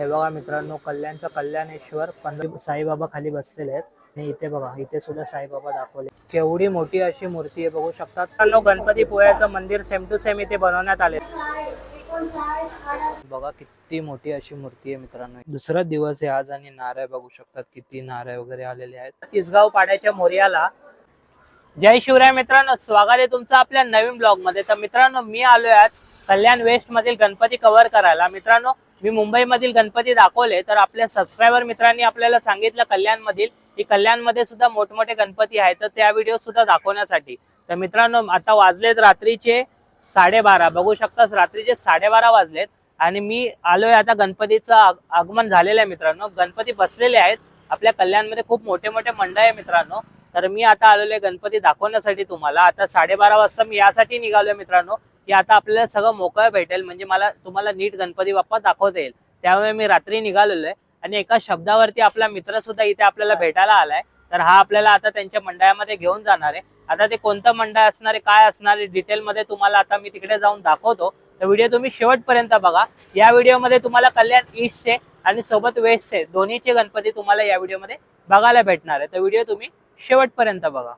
हे बघा मित्रांनो कल्याणचं कल्याणेश्वर पंधरा साईबाबा खाली बसलेले आहेत. आणि इथे बघा इथे सुद्धा साईबाबा दाखवले. केवढी मोठी अशी मूर्ती आहे बघू शकतात गणपती पोळ्याचं मंदिर सेम टू सेम इथे बनवण्यात आले बघा किती मोठी अशी मूर्ती आहे मित्रांनो. दुसरा दिवस आहे आज आणि नारळ बघू शकतात किती नारळ वगैरे आलेले आहेत. तिसगाव पाड्याच्या मोर्याला. जय शिवराय मित्रांनो स्वागत आहे तुमचं आपल्या नवीन ब्लॉगमध्ये. तर मित्रांनो मी आलोय आज कल्याण वेस्ट मधील गणपती कव्हर करायला. मित्रांनो मी मुंबईमधील गणपती दाखवले तर आपल्या सबस्क्रायबर मित्रांनी आपल्याला सांगितलं कल्याणमधील की कल्याणमध्ये सुद्धा मोठमोठे गणपती आहेत तर त्या व्हिडिओ सुद्धा दाखवण्यासाठी. तर मित्रांनो आता वाजलेत रात्रीचे साडेबारा. बघू शकताच रात्रीचे साडेबारा वाजलेत आणि मी आलोय आता गणपतीचं आगमन झालेलं आहे मित्रांनो. गणपती बसलेले आहेत. आपल्या कल्याणमध्ये खूप मोठे मोठे मंडळ आहे मित्रांनो. तर मी आता आलेलो आहे गणपती दाखवण्यासाठी तुम्हाला. आता साडेबारा वाजता मी यासाठी निघालोय मित्रांनो. की आता आपल्याला सगळं मोकळं भेटेल. म्हणजे मला तुम्हाला नीट गणपती बाप्पा दाखवता येईल. त्यामुळे मी रात्री निघालेलो आहे. आणि एका शब्दावरती आपला मित्र सुद्धा इथे आपल्याला भेटायला आलाय. तर हा आपल्याला आता त्यांच्या मंडळामध्ये घेऊन जाणार आहे. आता ते कोणतं मंडळ असणार आहे काय असणार आहे डिटेल मध्ये तुम्हाला आता मी तिकडे जाऊन दाखवतो. तर व्हिडिओ तुम्ही शेवटपर्यंत बघा. या व्हिडिओमध्ये तुम्हाला कल्याण ईस्टचे आणि सोबत वेस्टचे दोन्हीचे गणपती तुम्हाला या व्हिडिओमध्ये बघायला भेटणार आहे. तर व्हिडिओ तुम्ही शेवटपर्यंत बघा.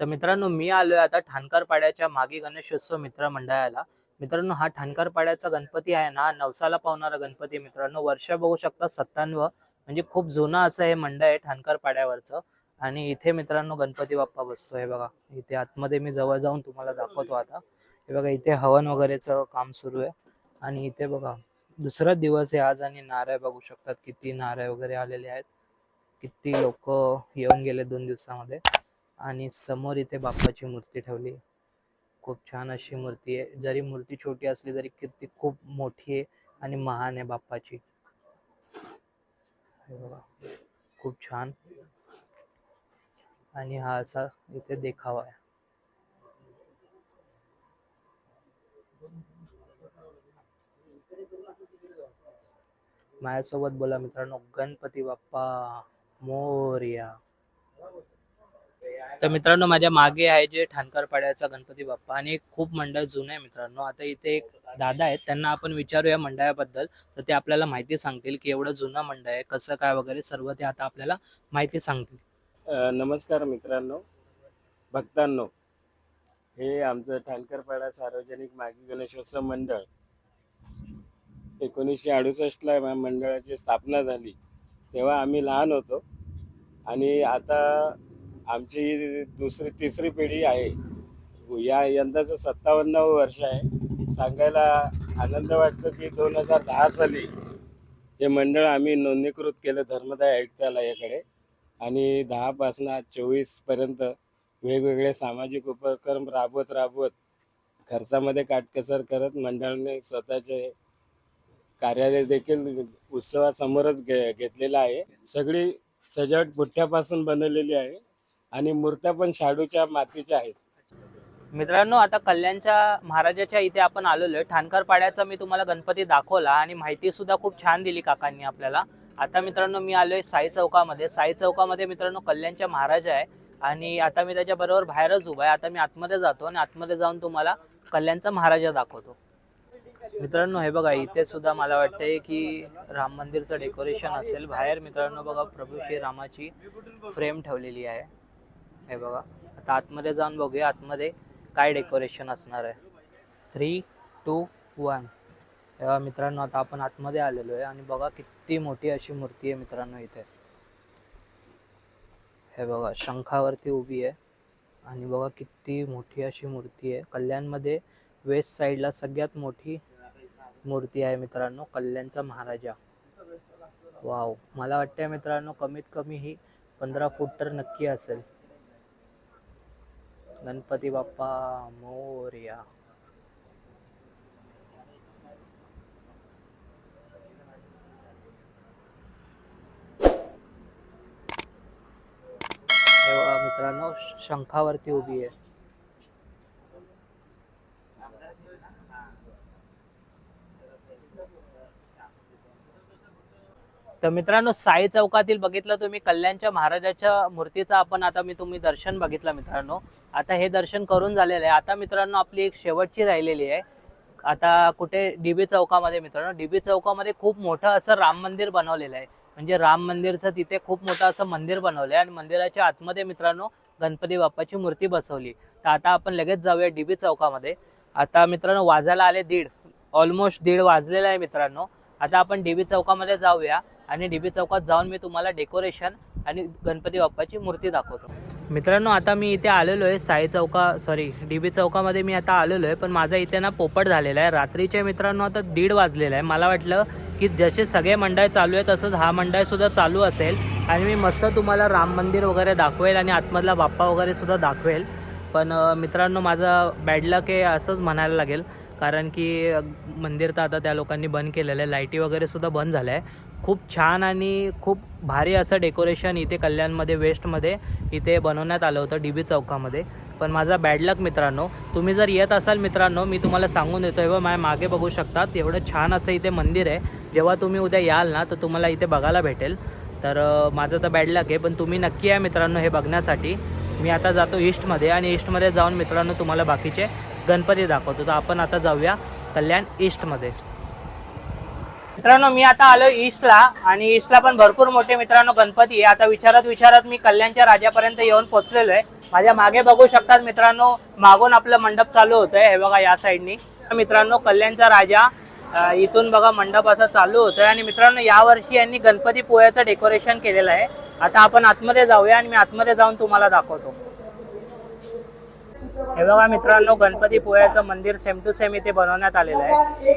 तर मित्रांनो मी आलोय आता ठाणकर पाड्याच्या मागे गणेशोत्सव मित्र मंडळाला. मित्रांनो हा ठाणकर पाड्याचा गणपती आहे ना नवसाला पावणारा गणपती मित्रांनो. वर्ष बघू शकता सत्त्याण्णव म्हणजे खूप जुनं असं हे मंडळ आहे ठाणकर पाड्यावरचं आणि इथे मित्रांनो गणपती बाप्पा बसतो. हे बघा इथे आतमध्ये मी जवळ जाऊन तुम्हाला दाखवतो आता. हे बघा इथे हवन वगैरेचं काम सुरू आहे. आणि इथे बघा दुसरा दिवस आहे आज आणि नारळ बघू शकतात किती नारळ वगैरे आलेले आहेत. किती लोक येऊन गेले दोन दिवसामध्ये. आणि समोर इथे बाप्पाची मूर्ती ठेवली. खूप छान अशी मूर्ती आहे. जरी मूर्ती छोटी असली तरी कीर्ती खूप मोठी आहे आणि महान आहे बाप्पाची. बघा खूप छान. आणि हा असा इथे देखावा आहे. माझ्यासोबत बोला मित्रांनो गणपती बाप्पा मोर्या. तर मित्रांनो माझ्या मागे आहे जे ठाणकर पाड्याचा गणपती बाप्पा आणि एक खूप मंडळ जुनं आहे मित्रांनो. आता इथे एक दादा आहेत त्यांना आपण विचारूया मंडळाबद्दल. तर ते आपल्याला माहिती सांगतील की एवढं जुनं मंडळ आहे कसं काय वगैरे सर्व ते आता आपल्याला माहिती सांगतील. नमस्कार मित्रांनो. भक्तांनो हे आमचं ठाणकरपाडा सार्वजनिक मागी गणेशोत्सव मंडळ एकोणीसशे अडुसष्टला मंडळाची स्थापना झाली. तेव्हा आम्ही लहान होतो आणि आता आमची दुसरी तिसरी पिढी आहे. या यंदाचं सत्तावन्न वर्ष आहे. सांगायला आनंद वाटतो की दोन हजार दहा साली हे मंडळ आम्ही नोंदणीकृत केलं धर्मदाय आयुक्तालयाकडे. आणि दहापासून आज चोवीसपर्यंत वेगवेगळे सामाजिक उपक्रम राबवत राबवत खर्चामध्ये काटकसर करत मंडळाने स्वतःचे कार्यालय देखील उत्सवासमोरच घे घेतलेलं आहे. सगळी सजावट पुठ्ठ्यापासून बनवलेली आहे. आणि मूर्त्या पण शाडूच्या मातीच्या आहेत. मित्रांनो आता कल्याणच्या महाराजाच्या इथे आपण आलेलो आहे. ठाणकर पाड्याचा मी तुम्हाला गणपती दाखवला आणि माहिती सुद्धा खूप छान दिली काकांनी आपल्याला. आता मित्रांनो मी आलोय साई चौकामध्ये. साई चौकामध्ये मित्रांनो कल्याणच्या महाराजा आहे. आणि आता मी त्याच्या बरोबर बाहेरच उभा आहे. आता मी आतमध्ये जातो आणि आतमध्ये जाऊन तुम्हाला कल्याणचा महाराजा दाखवतो. मित्रांनो हे बघा इथे सुद्धा मला वाटतंय की राम मंदिरचं डेकोरेशन असेल. बाहेर मित्रांनो बघा प्रभू श्री रामाची फ्रेम ठेवलेली आहे. हे बघा. आता आतमध्ये जाऊन बघूया आतमध्ये काय डेकोरेशन असणार आहे. थ्री टू वन तेव्हा मित्रांनो आता आपण आतमध्ये आलेलो आहे आणि बघा किती मोठी अशी मूर्ती आहे मित्रांनो इथे. हे बघा शंखावरती उभी आहे आणि बघा किती मोठी अशी मूर्ती आहे. कल्याणमध्ये वेस्ट साईडला सगळ्यात मोठी मूर्ती आहे मित्रांनो कल्याणचा महाराजा. वाव मला वाटतं मित्रांनो कमीत कमी ही पंधरा फूट तर नक्की असेल. गणपती बाप्पा मोर्या. मित्रांनो शंखावरती उभी आहे. तर मित्रांनो साई चौकातील बघितलं तुम्ही कल्याणच्या महाराजाच्या मूर्तीचं आपण आता मी तुम्ही दर्शन बघितलं मित्रांनो. आता हे दर्शन करून झालेलं आहे. आता मित्रांनो आपली एक शेवटची राहिलेली आहे. आता कुठे? डीबी चौकामध्ये मित्रांनो. डीबी चौकामध्ये खूप मोठं असं राम मंदिर बनवलेलं आहे. म्हणजे राम मंदिरचं तिथे खूप मोठं असं मंदिर बनवलं आहे आणि मंदिराच्या आतमध्ये मित्रांनो गणपती बाप्पाची मूर्ती बसवली. तर आता आपण लगेच जाऊया डीबी चौकामध्ये. आता मित्रांनो वाजायला आले दीड ऑलमोस्ट दीड वाजलेला आहे मित्रांनो. आता आपण डीबी चौकामध्ये जाऊया. आणि डीबी चौकात जाऊन मी तुम्हाला डेकोरेशन आणि गणपती बाप्पाची मूर्ती दाखवतो. मित्रांनो आता मी इथे आलेलो आहे साई चौका सॉरी डीबी चौकामध्ये मी आता आलेलो आहे पण माझा इथे ना पोपट झालेला आहे. रात्रीच्या मित्रांनो आता दीड वाजलेला आहे. मला वाटलं की जसे सगळे मंडळ चालू आहे तसंच हा मंडळसुद्धा चालू असेल. आणि मी मस्त तुम्हाला राम मंदिर वगैरे दाखवेल आणि आतमधला बाप्पा वगैरे सुद्धा दाखवेल. पण मित्रांनो माझा बॅड लक आहे असंच म्हणायला लागेल. कारण की मंदिर तर आता त्या लोकांनी बंद केलेलं आहे. लाईटी वगैरे सुद्धा बंद झालं आहे. खूप छान आणि खूप भारी असं डेकोरेशन इथे कल्याणमध्ये वेस्टमध्ये इथे बनवण्यात आलं होतं डी बी चौकामध्ये. पण माझा बॅडलक मित्रांनो तुम्ही जर येत असाल मित्रांनो मी तुम्हाला सांगून देतो हे बघ माझ्या मागे बघू शकतात एवढं छान असं इथे मंदिर आहे. जेव्हा तुम्ही उद्या याल ना तर तुम्हाला इथे बघायला भेटेल. तर माझं तर बॅडलक आहे पण तुम्ही नक्की या मित्रांनो हे बघण्यासाठी. मी आता जातो ईस्टमध्ये आणि ईस्टमध्ये जाऊन मित्रांनो तुम्हाला बाकीचे गणपती दाखवतो. तर आपण आता जाऊया कल्याण ईस्टमध्ये. मित्रांनो मी आता आलो ईस्टला आणि ईस्टला पण भरपूर मोठे मित्रांनो गणपती आहे. आता विचारत विचारत मी कल्याणच्या राजापर्यंत येऊन पोहोचलेलो आहे. माझ्या मागे बघू शकतात मित्रांनो मागून आपलं मंडप चालू होतंय. हे बघा या साईडनी. मित्रांनो कल्याणचा राजा इथून बघा मंडप असं चालू होतोय. आणि मित्रांनो यावर्षी यांनी गणपती पोह्याचं डेकोरेशन केलेलं आहे. आता आपण आतमध्ये जाऊया आणि मी आतमध्ये जाऊन तुम्हाला दाखवतो. हे बघा मित्रांनो गणपती पोह्याचं मंदिर सेम टू सेम इथे बनवण्यात आलेलं आहे.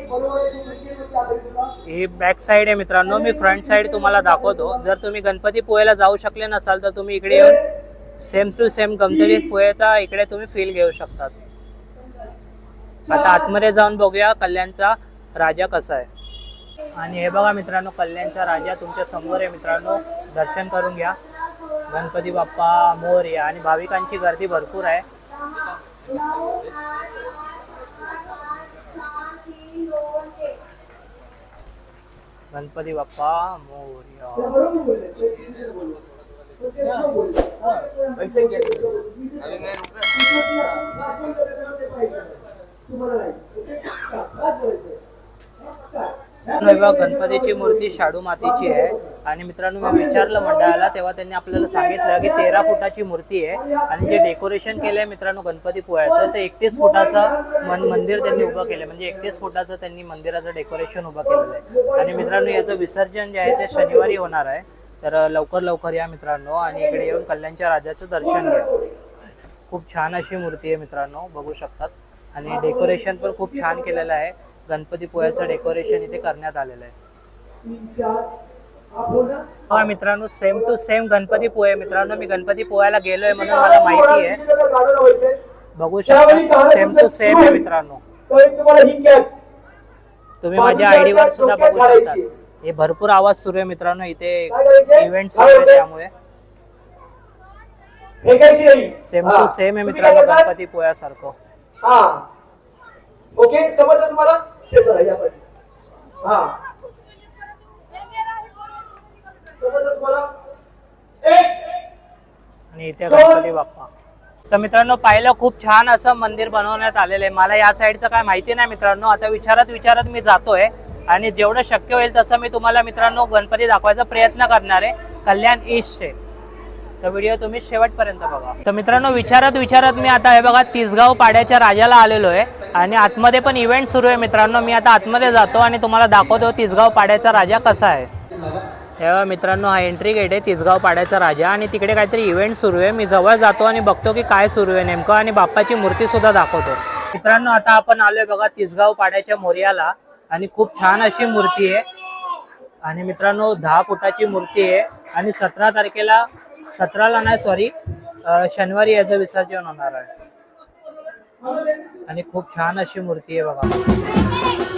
ही बॅक साईड आहे मित्रांनो मी फ्रंट साईड तुम्हाला दाखवतो. जर तुम्ही गणपती पोह्याला जाऊ शकले नसाल तर तुम्ही इकडे येऊन सेम टू सेम गणपती पोह्याचा इकडे तुम्ही फील घेऊ शकतात. आता आतमध्ये जाऊन बघूया कल्याणचा राजा कसा आहे. आणि हे बघा मित्रांनो कल्याणचा राजा तुमच्यासमोर आहे मित्रांनो. दर्शन करून घ्या. गणपती बाप्पा मोर्या आणि भाविकांची गर्दी भरपूर आहे. गणपती बाप्पा मोरया. गणपतीची मूर्ती शाडू मातीची आहे. आणि मित्रांनो मी विचारलं मंडळाला तेव्हा त्यांनी आपल्याला सांगितलं की तेरा फुटाची मूर्ती आहे आणि जे डेकोरेशन केलंय मित्रांनो गणपती पोह्याचं ते एकतीस फुटाचं मन मंदिर त्यांनी उभं केलं म्हणजे एकतीस फुटाचं त्यांनी मंदिराचं डेकोरेशन उभं केलेलं आहे. आणि मित्रांनो याचं विसर्जन जे आहे ते शनिवारी होणार आहे. तर लवकर लवकर या मित्रांनो आणि इकडे येऊन कल्याणच्या राजाचं दर्शन घ्या. खूप छान अशी मूर्ती आहे मित्रांनो बघू शकतात. आणि डेकोरेशन पण खूप छान केलेलं आहे. गणपती पोह्याचं डेकोरेशन इथे करण्यात आलेलं आहे. हा मित्रांनो सेम टू सेम गणपती पोहे मित्रांनो मी गणपती पोह्याला गेलोय म्हणून मला माहिती आहे. बघू शकता. सेम टू सेम आहे मित्रांनो. तुम्ही माझ्या आयडी वर सुद्धा बघू शकता. हे भरपूर आवाज सुरू आहे मित्रांनो. इथे इव्हेंट सुरू आहे त्यामुळे. सेम टू सेम आहे मित्रांनो गणपती पोह्यासारखं हा. ओके समजलं तुम्हाला? आणि इथे गणपती बाप्पा. तर मित्रांनो पाहिलं खूप छान असं मंदिर बनवण्यात आलेलं आहे. मला या साईडचं काय माहिती नाही मित्रांनो. आता विचारत विचारत मी जातोय. आणि जेवढं शक्य होईल तसं मी तुम्हाला मित्रांनो गणपती दाखवायचा प्रयत्न करणार आहे. कल्याण ईस्टचे तर व्हिडिओ तुम्ही शेवटपर्यंत बघा. तर मित्रांनो विचारत विचारत मी आता हे बघा तिसगाव पाड्याच्या राजाला आलेलो आहे. आणि आतमध्ये पण इव्हेंट सुरू आहे मित्रांनो. मी आता आतमध्ये जातो आणि तुम्हाला दाखवतो तिसगाव पाड्याचा राजा कसा आहे. तेव्हा मित्रांनो हा एंट्री गेट आहे तिसगाव पाड्याचा राजा. आणि तिकडे काहीतरी इव्हेंट सुरू आहे. मी जवळ जातो आणि बघतो की काय सुरू आहे नेमकं आणि बाप्पाची मूर्ती सुद्धा दाखवतो. मित्रांनो आता आपण आलोय बघा तिसगाव पाड्याच्या मोर्याला. आणि खूप छान अशी मूर्ती आहे. आणि मित्रांनो दहा फुटाची मूर्ती आहे. आणि सतरा तारखेला सतराला नाही सॉरी शनिवारी याचं विसर्जन होणार आहे. आणि खूप छान अशी मूर्ती आहे बघा.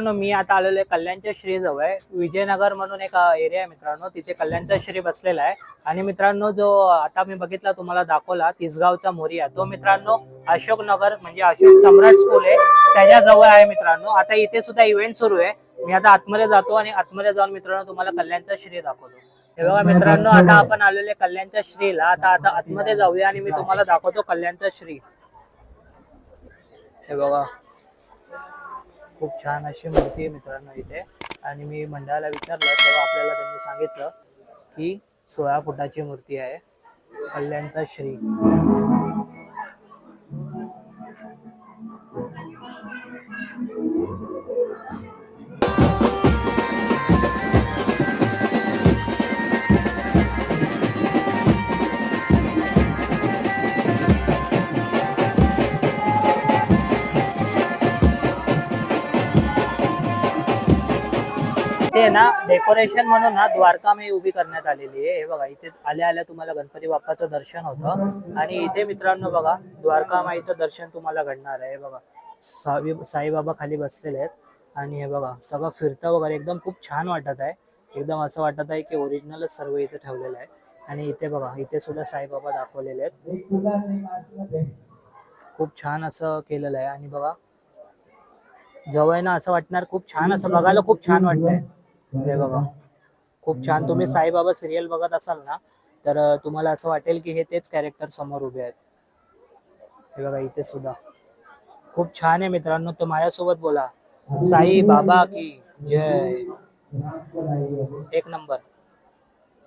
मित्रांनो मी आता आलेलो आहे कल्याणच्या श्री जवळ विजयनगर म्हणून एक एरिया आहे मित्रांनो. तिथे कल्याणचा श्री बसलेला आहे. आणि मित्रांनो जो आता मी बघितला तुम्हाला दाखवला तिसगावचा मोरिया तो मित्रांनो अशोक नगर म्हणजे अशोक सम्राट स्कूल आहे. त्याच्याजवळ आहे मित्रांनो. आता इथे सुद्धा इव्हेंट सुरू आहे. मी आता आतमध्ये जातो आणि आतमध्ये जाऊन मित्रांनो तुम्हाला कल्याणचा श्री दाखवतो. हे बघा मित्रांनो आता आपण आलेले कल्याणच्या श्रीला. आता आता आतमध्ये जाऊया आणि मी तुम्हाला दाखवतो कल्याणचा श्री. हे बघा. खूप छान अशी मूर्ती आहे मित्रांनो इथे. आणि मी मंडळाला विचारलं तेव्हा आपल्याला त्यांनी सांगितलं की सोळा फुटाची मूर्ती आहे. कल्याणचा श्री. इथे ना डेकोरेशन म्हणून ना द्वारकामाई उभी करण्यात आलेली आहे. हे बघा इथे आल्या आल्या तुम्हाला गणपती बाप्पाचं दर्शन होतं. आणि इथे मित्रांनो बघा द्वारकामाईचं दर्शन तुम्हाला घडणार आहे. बघा साई साईबाबा खाली बसलेले आहेत. आणि हे बघा सगळं फिरतं वगैरे एकदम खूप छान वाटत आहे. एकदम असं वाटत आहे की ओरिजिनलच सर्व इथे ठेवलेलं आहे. आणि इथे बघा इथे सुद्धा साईबाबा दाखवलेले आहेत. खूप छान असं केलेलं आहे. आणि बघा जवळ ना असं वाटणार खूप छान असं बघायला खूप छान वाटतंय. हे बघा. खूप छान. तुम्ही साईबाबा सिरियल बघत असाल ना तर तुम्हाला असं वाटेल की हे तेच कॅरेक्टर समोर उभे आहेत. हे बघा इथे सुद्धा. खूप छान आहे मित्रांनो. तर माझ्यासोबत बोला. साई बाबा की जय. एक नंबर.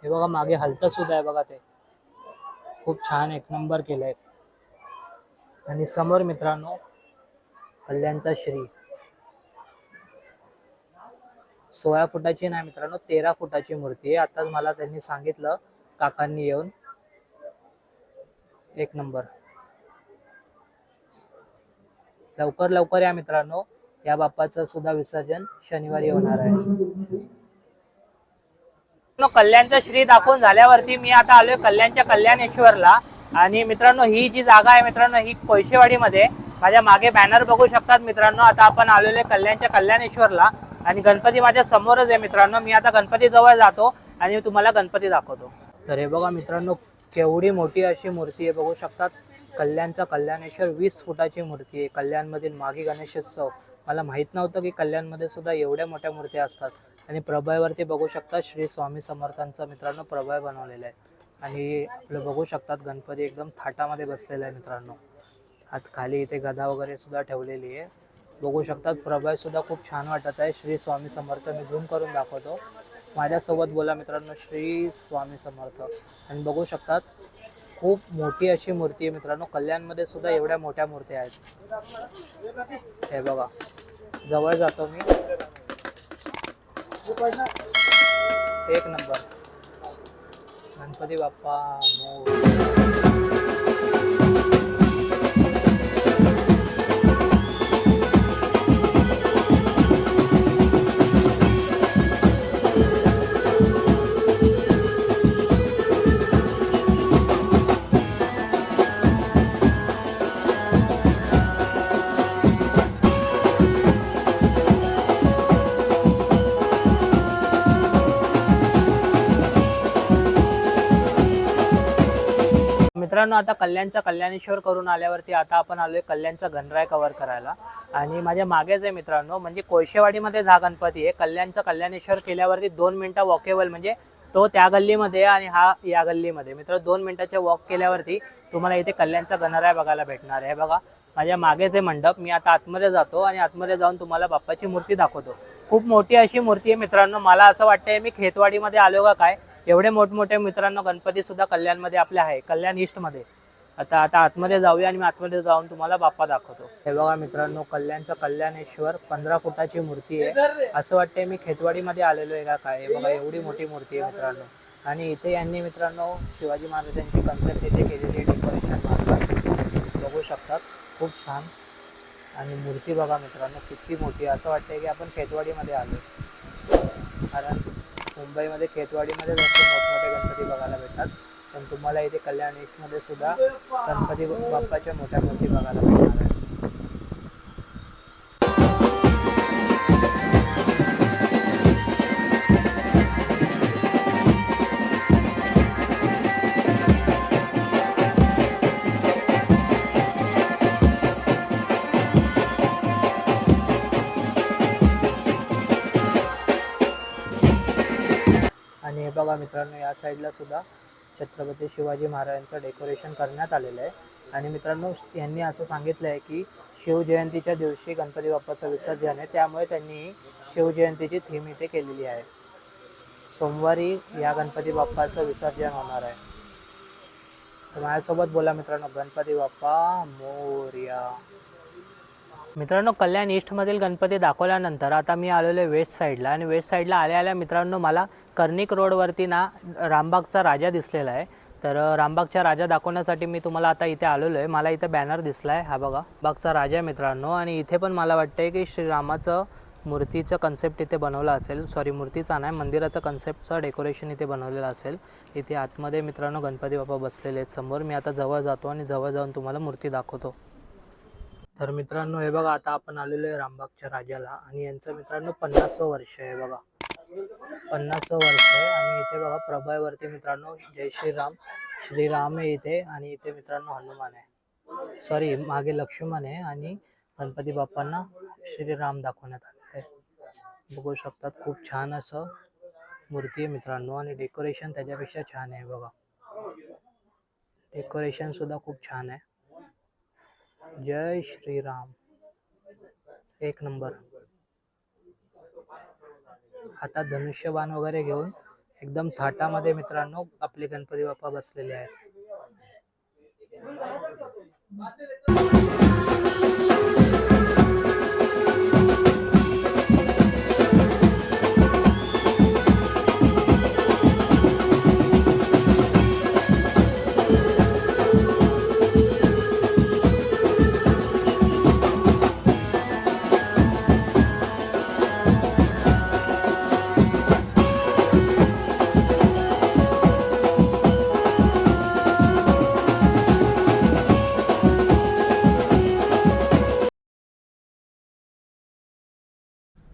हे बघा मागे हलत सुद्धा आहे बघा ते. खूप छान एक नंबर केलंय. आणि समोर मित्रांनो कल्याणचा श्री. सोळा फुटाची नाही मित्रांनो तेरा फुटाची मूर्ती आहे. आताच मला त्यांनी सांगितलं काकांनी येऊन. एक नंबर. लवकर लवकर या मित्रांनो. या बाप्पाचं सुद्धा विसर्जन शनिवारी होणार आहे. कल्याणचं श्री दाखवून झाल्यावरती मी आता आलोय कल्याणच्या कल्याणेश्वरला. आणि मित्रांनो ही जी जागा आहे मित्रांनो ही कोळशेवाडीमध्ये. माझ्या मागे बॅनर बघू शकतात मित्रांनो. आता आपण आलेलो आहे कल्याणच्या कल्याणेश्वरला. आणि गणपती माझ्या समोरच आहे मित्रांनो. मी आता गणपती जवळ जातो आणि तुम्हाला गणपती दाखवतो. तर हे बघा मित्रांनो केवढी मोठी अशी मूर्ती आहे. बघू शकतात कल्याणचा कल्याणेश्वर वीस फुटाची मूर्ती आहे. कल्याणमधील मागी गणेशोत्सव. मला माहीत नव्हतं की कल्याणमध्ये सुद्धा एवढ्या मोठ्या मूर्त्या असतात. आणि प्रभयवरती बघू शकता श्री स्वामी समर्थांचा मित्रांनो प्रभय बनवलेला आहे. आणि आपलं बघू शकतात गणपती एकदम थाटामध्ये बसलेला आहे मित्रांनो. आत खाली इथे गदा वगैरे सुद्धा ठेवलेली आहे. बघू शकतात. प्रभाय सुद्धा खूप छान वाटत आहे. श्री स्वामी समर्थ. मी झूम करून दाखवतो. माझ्यासोबत बोला मित्रांनो. श्री स्वामी समर्थ. आणि बघू शकतात खूप मोठी अशी मूर्ती आहे मित्रांनो. कल्याणमध्ये सुद्धा एवढ्या मोठ्या मूर्त्या आहेत. हे बघा. जवळ जातो मी. एक नंबर. गणपती बाप्पा मोर. मित्रांनो आता कल्याणचा कल्याणेश्वर करून आल्यावरती आता आपण आलोय कल्याणचा गणराय कव्हर करायला. आणि माझ्या मागेच आहे मित्रांनो म्हणजे कोळशेवाडीमध्ये जा गणपती आहे. कल्याणचा कल्याणेश्वर केल्यावरती दोन मिनिटं वॉकेबल म्हणजे तो त्या गल्लीमध्ये आणि हा या गल्लीमध्ये. मित्र दोन मिनिटाचे वॉक केल्यावरती तुम्हाला इथे कल्याणचा गणराय बघायला भेटणार आहे. बघा माझ्या मागेच आहे मंडप. मी आता आतमध्ये जातो आणि आतमध्ये जाऊन तुम्हाला बाप्पाची मूर्ती दाखवतो. खूप मोठी अशी मूर्ती आहे मित्रांनो. मला असं वाटतंय मी खेतवाडीमध्ये आलो का काय? एवढे मोठमोठे मित्रांनो गणपती सुद्धा कल्याणमध्ये आपले आहे कल्याण ईस्टमध्ये आता आता आतमध्ये जाऊया आणि मी आतमध्ये जाऊन तुम्हाला बाप्पा दाखवतो. हे बघा मित्रांनो कल्याणचं कल्याणेश्वर पंधरा फुटाची मूर्ती आहे. असं वाटतंय मी खेतवाडीमध्ये आलेलो आहे का काय? हे बघा एवढी मोठी मूर्ती आहे मित्रांनो. आणि इथे यांनी मित्रांनो शिवाजी महाराजांची कन्सेप्ट इथे केलेली आहे डेकोरेशन मार्फत. बघू शकतात. खूप छान. आणि मूर्ती बघा मित्रांनो किती मोठी असं वाटतंय की आपण खेतवाडीमध्ये आलो कारण मुंबईमध्ये खेतवाडीमध्ये जास्त मोठमोठे गणपती बघायला भेटतात. पण तुम्हाला इथे कल्याण ईस्टमध्ये सुद्धा गणपती बाप्पाच्या मोठ्या मूर्ती बघायला भेटणार आहेत. मित्रांनो या साईडला सुद्धा छत्रपती शिवाजी महाराजांचं डेकोरेशन करण्यात आलेलं आहे. आणि मित्रांनो यांनी असं सांगितलं आहे की शिवजयंतीच्या दिवशी गणपती बाप्पाचं विसर्जन आहे. त्यामुळे त्यांनी शिवजयंतीची थीम इथे केलेली आहे. सोमवारी या गणपती बाप्पाचं विसर्जन होणार आहे. माझ्यासोबत बोला मित्रांनो गणपती बाप्पा मोर्या. मित्रांनो कल्याण ईस्टमधील गणपती दाखवल्यानंतर आता मी आलेलो आहे वेस्ट साईडला. आणि वेस्ट साईडला आल्या आल्या मित्रांनो मला कर्णिक रोडवरती ना रामबागचा राजा दिसलेला आहे. तर रामबागच्या रामबागचा राजा दाखवण्यासाठी मी तुम्हाला आता इथे आलेलो आहे. मला इथे बॅनर दिसला आहे हा बघा बागचा राजा आहे मित्रांनो. आणि इथे पण मला वाटतं की श्रीरामाचं मूर्तीचं कन्सेप्ट इथे बनवलं असेल. सॉरी मूर्तीचा नाही मंदिराचं कन्सेप्टचं डेकोरेशन इथे बनवलेलं असेल. इथे आतमध्ये मित्रांनो गणपती बाप्पा बसलेले आहेत समोर. मी आता जवळ जातो आणि जवळ जाऊन तुम्हाला मूर्ती दाखवतो. तर मित्रांनो हे बघा आता आपण आलेलो आहे रामबागच्या राजाला आणि यांचं मित्रांनो पन्नासवं वर्ष आहे बघा. पन्नासवं वर्ष आहे आणि इथे बघा प्रभावरती मित्रांनो जय श्रीराम. श्रीराम आहे इथे आणि इथे मित्रांनो हनुमान आहे. सॉरी मागे लक्ष्मण आहे आणि गणपती बाप्पांना श्रीराम दाखवण्यात आले आहे. बघू शकतात खूप छान असं मूर्ती आहे मित्रांनो आणि डेकोरेशन त्याच्यापेक्षा छान आहे बघा. डेकोरेशन सुद्धा खूप छान आहे. जय श्रीराम एक नंबर। हातात धनुष्यबाण वगैरे घेऊन एकदम थाटामध्ये मित्रांनो आपले गणपती बाप्पा बसलेले आहेत.